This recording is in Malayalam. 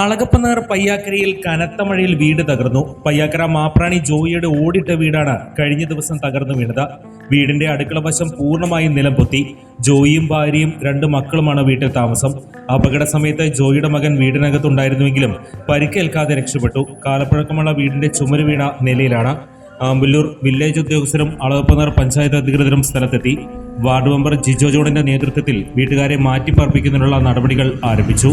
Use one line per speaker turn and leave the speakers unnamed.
അളകപ്പനഗർ പയ്യാക്കരയിൽ കനത്ത മഴയിൽ വീട് തകർന്നു. പയ്യാക്കര മാപ്രാണി ജോയിയുടെ ഓടിട്ട വീടാണ് കഴിഞ്ഞ ദിവസം തകർന്നു വീണത്. വീടിന്റെ അടുക്കള വശം പൂർണമായും നിലം പൊത്തി ജോയിയും ഭാര്യയും രണ്ട് മക്കളുമാണ് വീട്ടിൽ താമസം. അപകട സമയത്ത് ജോയിയുടെ മകൻ വീടിനകത്തുണ്ടായിരുന്നുവെങ്കിലും പരിക്കേൽക്കാതെ രക്ഷപ്പെട്ടു. കാലപ്പഴക്കമുള്ള വീടിന്റെ ചുമര് വീണ നിലയിലാണ്. ആമ്പല്ലൂർ വില്ലേജ് ഉദ്യോഗസ്ഥരും അളകപ്പനഗർ പഞ്ചായത്ത് അധികൃതരും സ്ഥലത്തെത്തി. വാർഡ് മെമ്പർ ജിജോ ജോണിന്റെ നേതൃത്വത്തിൽ വീട്ടുകാരെ മാറ്റിപ്പാർപ്പിക്കുന്നതിനുള്ള നടപടികൾ ആരംഭിച്ചു.